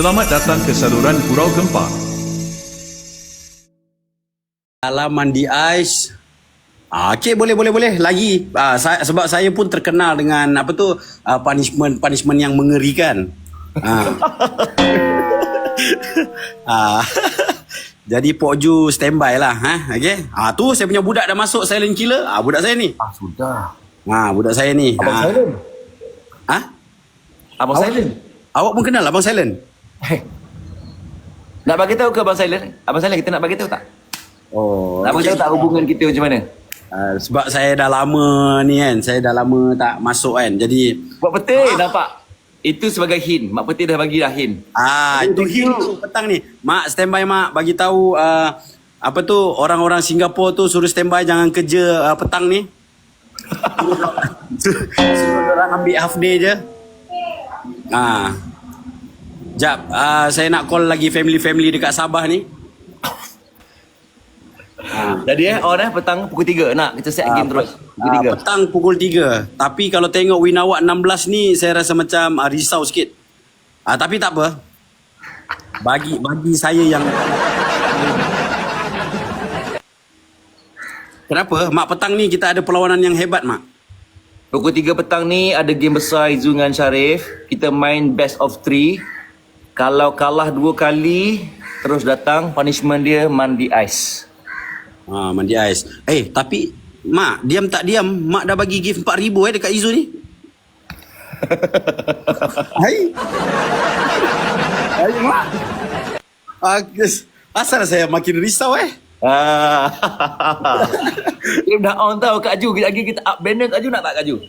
Selamat datang ke saluran Gurau Gempa. Alaman di ais. Ah, okey boleh boleh boleh lagi. Ah, saya, sebab saya pun terkenal dengan apa tu ah, punishment punishment yang mengerikan. Ah. ah. Jadi Pok Ju standby lah ha. Okey. Ah tu saya punya budak dah masuk silent killer. Ah budak saya ni. Ah, sudah. Ah budak saya ni. Abang Ah. silent. Ha? Abang Awak- silent. Awak pun kenal Abang Silent? Hei. Nak bagi tahu ke Abang Silent? Abang Silent kita nak bagi tahu tak? Oh. Nak bagi tahu tak hubungan kita macam mana? Uh, sebab saya dah lama ni kan, saya dah lama tak masuk kan. Jadi Buat petir nampak? Itu sebagai hint. Mak petir dah bagi dah hint. ah itu hint tu petang ni. Mak standby mak bagi tahu uh, apa tu orang-orang Singapura tu suruh standby jangan kerja uh, petang ni. suruh orang ambil half day je. Ah. Jap, uh, saya nak call lagi family-family dekat Sabah ni. Jadi eh, on eh, petang pukul 3 nak kita set game terus. Pukul Ah, 3. petang pukul 3. Tapi kalau tengok win awak 16 ni saya rasa macam uh, risau sikit. Ah tapi tak apa. Bagi bagi saya yang Kenapa? Mak petang ni kita ada perlawanan yang hebat, Mak. Pukul 3 petang ni ada game besar Izu dengan Syarif. Kita main best of 3. Kalau kalah dua kali, terus datang punishment dia mandi ais. Ha, mandi ais. Eh, tapi Mak, diam tak diam, Mak dah bagi gift 4000 eh dekat Izu ni. Hai. Hai, Mak. Asal saya makin risau eh. Ah. Game dah on tau Kak Ju. Kejap lagi kita up banner Kak Ju nak tak Kak Ju?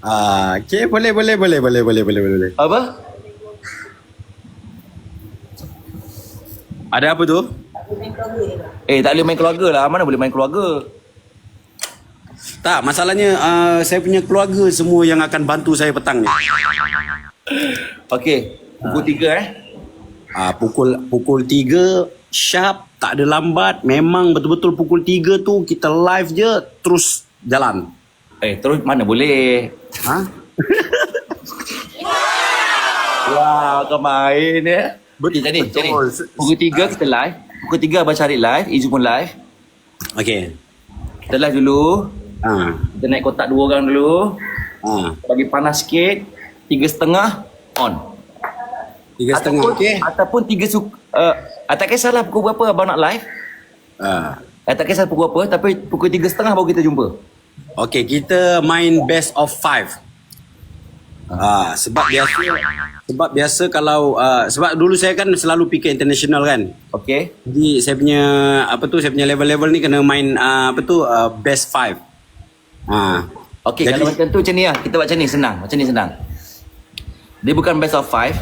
Ah, okay, boleh, boleh, boleh, boleh, boleh, boleh, boleh. Apa? Ada apa tu? Eh tak boleh main keluarga lah. Mana boleh main keluarga? Tak, masalahnya uh, saya punya keluarga semua yang akan bantu saya petang ni. Okey. Pukul 3 eh. Uh, pukul pukul 3 sharp, tak ada lambat. Memang betul-betul pukul 3 tu kita live je terus jalan. Eh terus mana boleh? Ha? Wah kau main ya. Betul, jadi, betul. jadi. Pukul 3 kita live. Pukul 3 Abang Syarif live. Izu pun live. Okey. Kita live dulu. Ha. Kita naik kotak dua orang dulu. Ha. Bagi panas sikit. Tiga setengah on. Tiga setengah, okey. Ataupun tiga su uh, uh, tak kisahlah pukul berapa abang nak live. Ha. Uh, tak kisah pukul apa tapi pukul tiga setengah baru kita jumpa. Okey, kita main best of five. Ah, sebab biasa sebab biasa kalau uh, sebab dulu saya kan selalu fikir international kan. Okey. Jadi saya punya apa tu saya punya level-level ni kena main uh, apa tu uh, best five. Ha. Okey kalau macam tu macam ni lah. Kita buat macam ni senang. Macam ni senang. Dia bukan best of five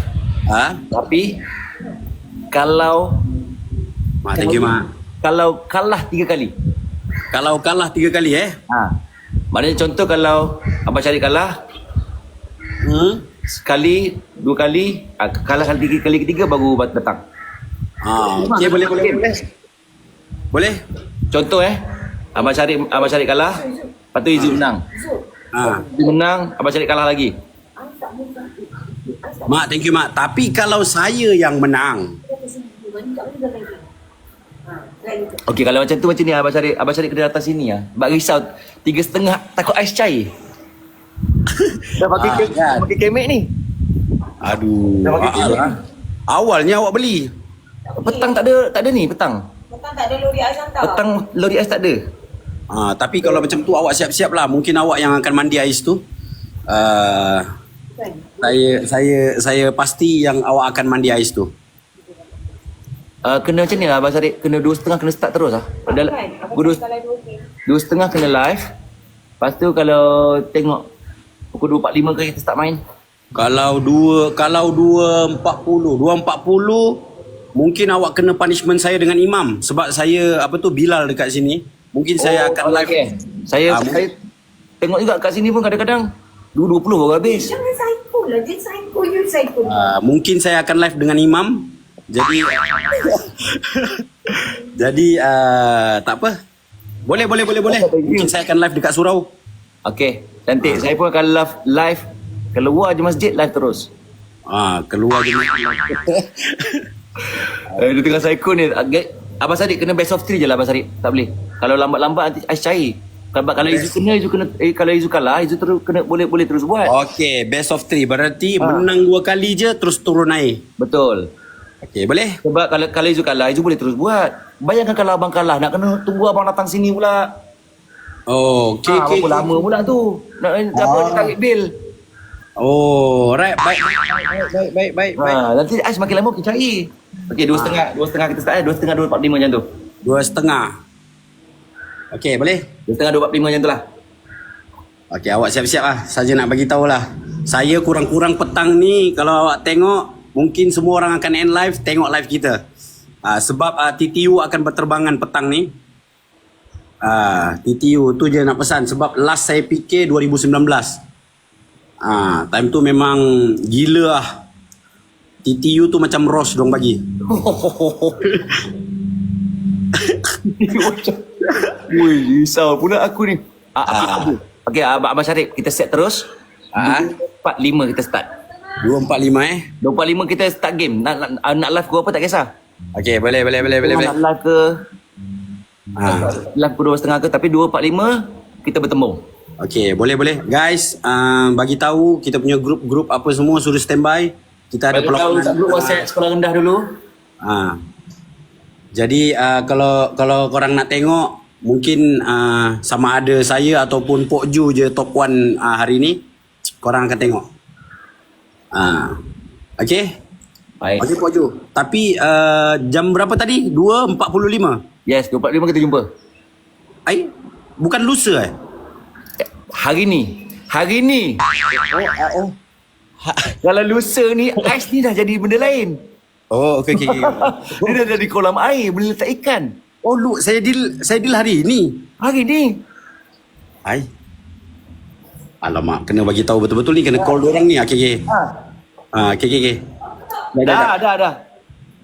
Ha? tapi kalau Mak, thank you mak. kalau kalah tiga kali. Kalau kalah tiga kali eh. Ha. Maknanya contoh kalau abang cari kalah Hmm? sekali, dua kali, ah, kalah kali tiga kali ketiga baru datang. Ha, okey boleh boleh boleh. Boleh? Contoh eh, abang cari abang cari kalah, lepas tu Izu menang. Ha. Izu menang, abang cari kalah lagi. Mak, thank you mak. Tapi kalau saya yang menang, Okey kalau macam tu macam ni abang cari abang cari kedai atas sini ah. Bak risau tiga setengah takut ais cair. Dah pakai Ah, ke- kan. pakai kemek ni. aduh. Dah pakai kemek ah. ni. Awalnya awak beli. Petang tak ada tak ada ni petang. Petang tak ada lori ais hantar. Petang lori ais tak ada. Ha, tapi kalau macam tu awak siap-siap lah. Mungkin awak yang akan mandi ais tu. Uh, saya saya saya pasti yang awak akan mandi ais tu. Uh, kena macam ni lah abang cari kena dua setengah kena start terus lah. Padahal? Apa dua, dua setengah kena live. Lepas tu kalau tengok pukul 2.45 ke kita start main. Kalau dua kalau dua empat puluh dua empat puluh mungkin awak kena punishment saya dengan imam sebab saya apa tu Bilal dekat sini. Mungkin saya akan oh, live. okay. Saya, Ah, saya tengok juga kat sini pun kadang-kadang 2.20 baru habis. Jangan psycho lah. Dia psycho, you psycho. Uh, mungkin saya akan live dengan imam. Jadi Jadi uh, tak apa. Boleh boleh boleh boleh. Mungkin saya akan live dekat surau. Okey, cantik. Saya pun akan live live keluar je masjid live terus. Ah, keluar je. Eh, dia tengah psycho ni. Agak- Abang Sadiq kena best of three je lah Abang Sadiq. Tak boleh. Kalau lambat-lambat nanti Ais cair. Kalau, kalau Izu kena, Izu kena, eh, kalau Izu kalah, Izu terus kena, boleh boleh terus buat. Okey, best of three. Berarti menang dua kali je terus turun air. Betul. Okey, boleh? Sebab kalau kalau Izu kalah, Izu boleh terus buat. Bayangkan kalau abang kalah, nak kena tunggu abang datang sini pula. Oh, Okay, okey. berapa lama pula tu? Nak, nak apa, dia tarik bil. Oh, right. Baik, baik, baik, baik, baik. Ha, nanti Ais makin lama makin cair. Okey, dua setengah. Dua setengah kita start eh. Dua setengah, dua empat lima macam tu. Dua setengah. Okey, boleh? Dua setengah, dua empat lima macam tu lah. Okey, awak siap-siap lah. Saja nak bagi tahu lah. Saya kurang-kurang petang ni kalau awak tengok mungkin semua orang akan end live tengok live kita. Uh, sebab uh, TTU akan berterbangan petang ni. Uh, TTU tu je nak pesan sebab last saya fikir 2019. Ah, time tu memang gila lah. TTU tu macam Ross dong bagi. Wui, risau pula aku ni. Ah, ah. Okey, Abang, Abang Syarif, kita set terus. Ah. Empat lima kita start. 245 eh. Dua empat lima kita start game. Nak, nak, nak live ke apa tak kisah. Okey, boleh boleh boleh boleh boleh. Nak live ke Ah. live pukul dua setengah ke tapi dua empat lima kita bertemu. Okey, boleh boleh. Guys, uh, bagi tahu kita punya grup-grup apa semua suruh standby. Kita ada Bagi tahu pelakon. grup WhatsApp sekolah rendah dulu. Ha. Jadi uh, kalau kalau korang nak tengok mungkin uh, sama ada saya ataupun Pok Ju je top 1 uh, hari ni korang akan tengok. Ah. Uh. Okey. Baik. Okey Pok Ju. Tapi uh, jam berapa tadi? 2.45. Yes, dua empat lima kita jumpa. Ai, bukan lusa eh? Hari ni. Hari ni. Oh, oh. Kalau lusa ni, ais ni dah jadi benda lain. Oh, okey okey. okey. Dia dah jadi kolam air, boleh letak ikan. Oh, lu saya deal saya deal hari ni. Hari ni. Ai. Alamak, kena bagi tahu betul-betul ni kena call orang ni. Okey okey. Ha. Ah, okey okey dah, dah. Dah, dah, dah.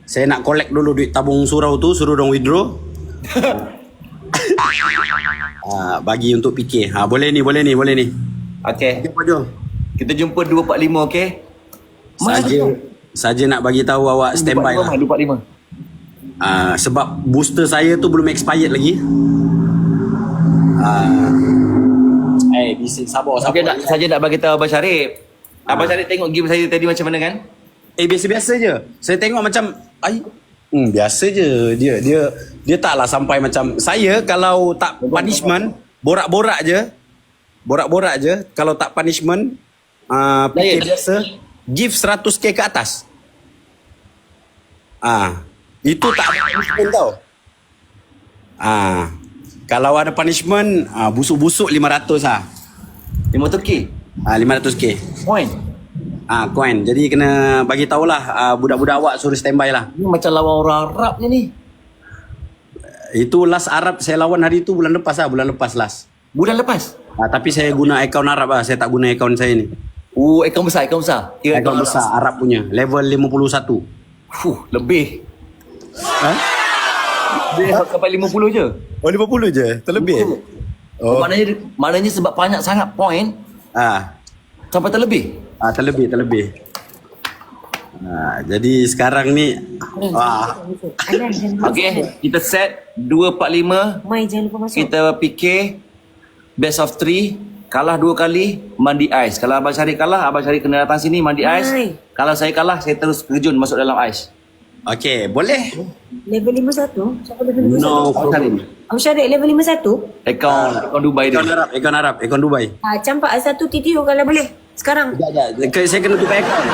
Saya nak collect dulu duit tabung surau tu, suruh dong withdraw. ah, bagi untuk fikir. Ha, boleh ni, boleh ni, boleh ni. Okay. Okey, Jo. Kita jumpa 245, okay? Saja saja nak bagi tahu awak standby lah. 245. Ah, sebab booster saya tu belum expired lagi. Ah. Eh, bising sabar sabar. nak, saja nak bagi tahu Abang Syarif. Abang Syarif tengok game saya tadi macam mana kan? Eh biasa-biasa je. Saya tengok macam ai hmm biasa je. Dia dia dia taklah sampai macam saya kalau tak punishment borak-borak je. Borak-borak je kalau tak punishment uh, Lain. PK biasa give 100k ke atas. Ah, itu tak ada punishment tau. Ah, kalau ada punishment ah, busuk-busuk 500 ah. 500k. Ah 500k. Point. Ah coin. Jadi kena bagi tahulah ah, budak-budak awak suruh standby lah. Ni macam lawan orang Arab je ni. Itu last Arab saya lawan hari tu bulan lepas lah, bulan lepas last. Bulan lepas. Ah, tapi saya guna akaun Arab lah, saya tak guna akaun saya ni. Oh, akaun besar, akaun besar. Kira Akaun besar Arab punya, level 51. Fuh, lebih. Ha? Dia sampai 50 je. Oh 50 je, terlebih. Oh. Maknanya maknanya sebab banyak sangat point Ah, sampai terlebih. Ah terlebih, terlebih. Ah, jadi sekarang ni ah, Okey, kita set 245 Mai jangan lupa masuk. kita fikir best of 3 kalah dua kali mandi ais. Kalau Abang Syarif kalah, Abang Syarif kena datang sini mandi ais. Kalau saya kalah, saya terus terjun masuk dalam ais. okey, boleh? Level 51? Siapa level 51? No problem. Abang Syarif level 51? Akaun akaun Dubai dia. Akaun Arab, akaun Arab, akaun Dubai. Ha, campak satu TTO kalau boleh. Sekarang. Sekejap, sekejap. Ke- Saya kena tukar akaun.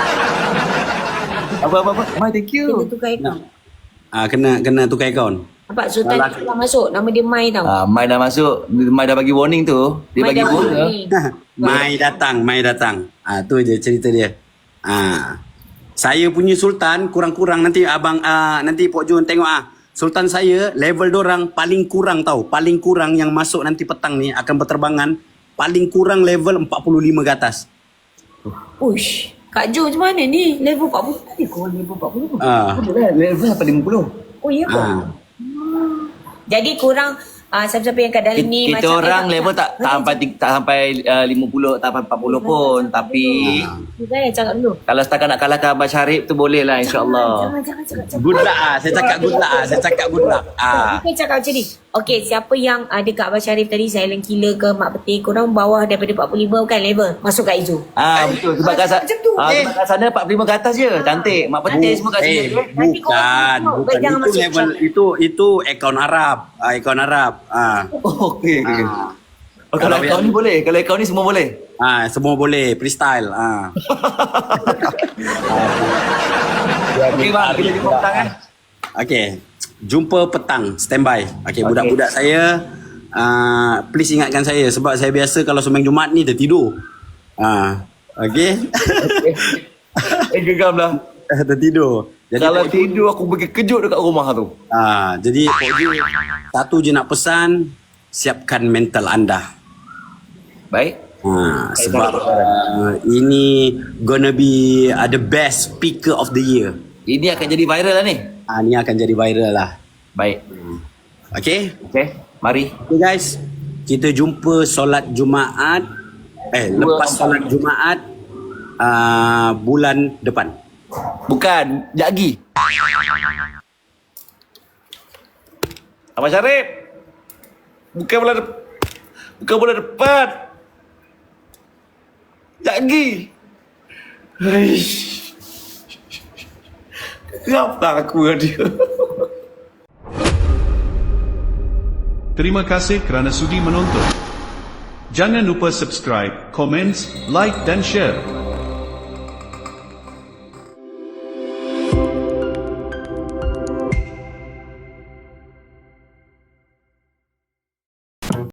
Apa apa apa? My thank Kena you. tukar akaun. Ah, kena kena tukar akaun. Nampak Sultan Alah. dah masuk. Nama dia Mai tau. Ah, Mai dah masuk, Mai dah bagi warning tu. Dia Mai bagi warning. Mai datang, Mai datang. Ah tu je cerita dia. Ah. Saya punya sultan kurang-kurang nanti abang ah, nanti Pok Jun tengok ah. Sultan saya level dorang paling kurang tau. Paling kurang yang masuk nanti petang ni akan berterbangan paling kurang level 45 ke atas. Uish. Kak Jo macam mana ni? Level 40. Tadi kau level 40. Ah. Level sampai 50. Oh ya ke? Ah. Jadi kurang uh, siapa-siapa yang kat dalam ni Kita macam orang eh, level tak tak sampai tik- tak sampai uh, 50 tak sampai 40 pun tapi Kita yang cakap dulu. kalau setakat nak kalahkan Abang Syarif tu boleh lah insyaAllah. Jangan, jangan cakap. cakap. Good luck ah. Saya cakap good luck ah. Saya cakap good luck. Ah. Kita cakap macam ni. Okey, siapa yang uh, dekat Abang Syarif tadi, silent killer ke Mak Peti, korang bawah daripada 45 kan level. Masuk kat Izu. Ah betul sebab kat sana ah, sebab kat sana 45 ke atas je. Cantik. Mak petis semua kat sini. Eh, bukan, bukan. jangan Itu level itu itu akaun Arab, ah, akaun Arab. Ah. Oh, okey. Ah. Oh, kalau kau yang- ni boleh, kalau kau ni semua boleh. Ah, semua boleh freestyle. Ah. Okey bang, kita jumpa petang eh. Okey. Jumpa petang, standby. Okey, budak-budak saya uh, please ingatkan saya sebab saya biasa kalau sembang Jumaat ni tertidur. Ah, okey. Eh gegam lah. tertidur. Jadi Kalau tidur aku pergi kejut dekat rumah tu. ah, jadi Ju, satu je nak pesan, siapkan mental anda. Baik. Ha, sebab uh, ini gonna be uh, the best speaker of the year. Ini akan jadi viral lah ni. Ah, ni akan jadi viral lah. Baik. Okay? Okey, mari. Okay guys, kita jumpa solat Jumaat. Eh, Dua lepas solat Jumaat uh, bulan depan. Bukan, lagi. Abang Syarif. Bukan bulan depan. Bukan bulan depan. Eish. Kenapa aku dia? Terima kasih kerana sudi menonton. Jangan lupa subscribe, komen, like dan share.